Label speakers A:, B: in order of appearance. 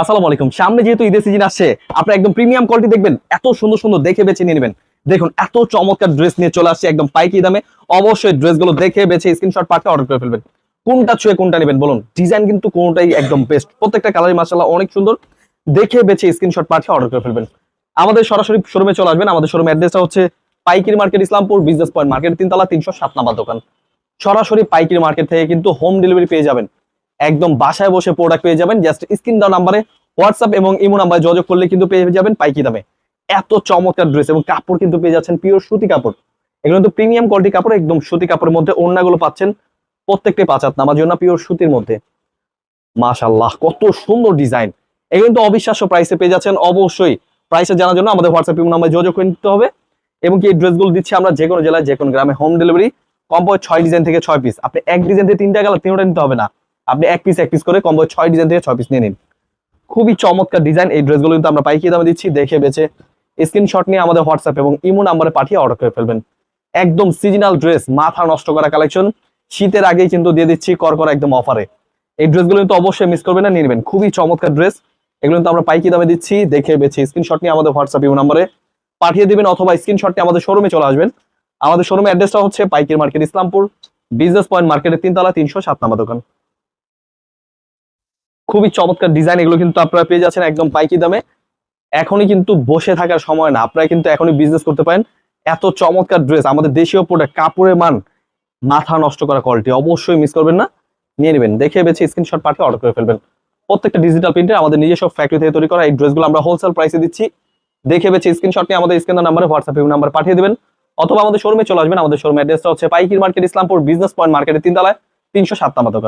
A: আসসালামু আলাইকুম। সামনে যেহেতু ঈদের সিজন আসছে আপনি একদম প্রিমিয়াম কোয়ালিটি দেখবেন, এত সুন্দর সুন্দর দেখে বেছে নিয়ে নেবেন। দেখুন, এত চমৎকার ড্রেস নিয়ে চলে আসছে একদম পাইকি দামে। অবশ্যই ড্রেসগুলো দেখে বেছে স্ক্রিনশট পাঠিয়ে অর্ডার করে ফেলবেন। কোনটা ছুঁয়ে, কোনটা নেবেন বলুন। ডিজাইন কিন্তু কোনটাই একদম বেস্ট প্রত্যেকটা কালারই মাসাল্লাহ অনেক সুন্দর। দেখে বেছে স্ক্রিনশট পাঠিয়ে অর্ডার করে ফেলবেন। আমাদের সরাসরি শোরুমে চলে আসবেন। আমাদের শোরুম অ্যাড্রেসটা হচ্ছে পাইকিরি market Islampur business point market তিনতলা, তিনশো সাত নাম্বার দোকান। সরাসরি পাইকির মার্কেট থেকে কিন্তু হোম ডেলিভারি পেয়ে যাবেন। একদম বাসায় বসে প্রোডাক্ট পেয়ে যাবেন। জাস্ট স্ক্রিন দেওয়া নাম্বারে হোয়াটসঅ্যাপ এবং ইমো নাম্বারে যোগাযোগ করলে কিন্তু পেয়ে যাবেন পাইকি দামে। এত চমৎকার ড্রেস এবং কাপড় কিন্তু পেয়ে যাচ্ছেন পিওর সুতি কাপড়। এগুলো কিন্তু প্রিমিয়াম কোয়ালিটি কাপড়, একদম সুতি কাপড়ের মধ্যে ওড়নাগুলো পাচ্ছেন প্রত্যেকটি পাঁচ হাত নামার জন্য পিওর সুতির মধ্যে। মাশাল্লাহ কত সুন্দর ডিজাইন এগুলো কিন্তু অবিশ্বাস্য প্রাইসে পেয়ে যাচ্ছেন। অবশ্যই প্রাইসে জানার জন্য আমাদের হোয়াটসঅ্যাপ ইমো নাম্বারে যোগাযোগ করে নিতে হবে। এবং কি এই ড্রেসগুলো দিচ্ছি আমরা যে কোনো জেলায়, যে কোনো গ্রামে। হোম ডেলিভারি কম্বো ছয় ডিজাইন থেকে ছয় পিস আপনি এক ডিজাইন থেকে তিনটা গেলে তিনটা নিতে হবে না। আপনি এক পিস এক পিস করে কম্বো ছয় ডিজাইন থেকে ছয় পিস নিয়ে নিন। খুবই চমৎকার ডিজাইন এই ড্রেসগুলো কিন্তু আমরা পাইকি দামে দিচ্ছি, দেখে বেছে স্ক্রিনশট নিয়ে আমাদের হোয়াটসঅ্যাপ এবং ইমো নাম্বারে পাঠিয়ে অর্ডার করে ফেলবেন। একদম সিজনাল ড্রেস মাথা নষ্ট করা কালেকশন শীতের আগেই কিন্তু দিয়ে দিচ্ছি কর কর একদম অফারে এই ড্রেসগুলো কিন্তু অবশ্যই মিস করবেন না, নিয়ে নেবেন। খুবই চমৎকার ড্রেস এগুলো কিন্তু আমরা পাইকি দামে দিচ্ছি, দেখে বেছে স্ক্রিনশট নিয়ে আমাদের হোয়াটসঅ্যাপ ইমো নাম্বারে পাঠিয়ে দিবেন অথবা স্ক্রিনশটটি আমাদের শোরুমে চলে আসবেন। আমাদের শোরুমের অ্যাড্রেসটা হচ্ছে পাইকির মার্কেট ইসলামপুর বিজনেস পয়েন্ট মার্কেটের তিনতলা, তিনশো সাত নাম্বার দোকান। খুবই চমৎকার ডিজাইন এগুলো কিন্তু আপনারা পেয়ে যাচ্ছেন একদম পাইকি দামে। এখনই কিন্তু বসে থাকার সময় না, আপনারা কিন্তু এখনই বিজনেস করতে পারেন। এত চমৎকার ড্রেস আমাদের দেশীয় প্রোডাক্ট কাপড়ের মান, মাথা নষ্ট করা কোয়ালিটি অবশ্যই মিস করবেন না। নিয়ে নেবেন, দেখে বেছে স্ক্রিনশট পাঠিয়ে অর্ডার করে ফেলবেন। প্রত্যেকটা ডিজিটাল প্রিন্টে আমাদের নিজস্ব ফ্যাক্টরি থেকে তৈরি করা এই ড্রেসগুলো আমরা হোলসেল প্রাইসে দিচ্ছি। দেখে বেছে স্ক্রিনশট নিয়ে আমাদের স্ক্রিনের নাম্বারে হোয়াটসঅ্যাপ নাম্বার পাঠিয়ে দেবেন। অথবা আমাদের শোরুমে চলে আসবেন, আমাদের শোরুম অ্যাড্রেসটা হচ্ছে পাইকির মার্কেট ইসলামপুর বিজনেস পয়েন্ট মার্কেটের তিনতলায়, তিনশো সাত নাম্বার দোকান।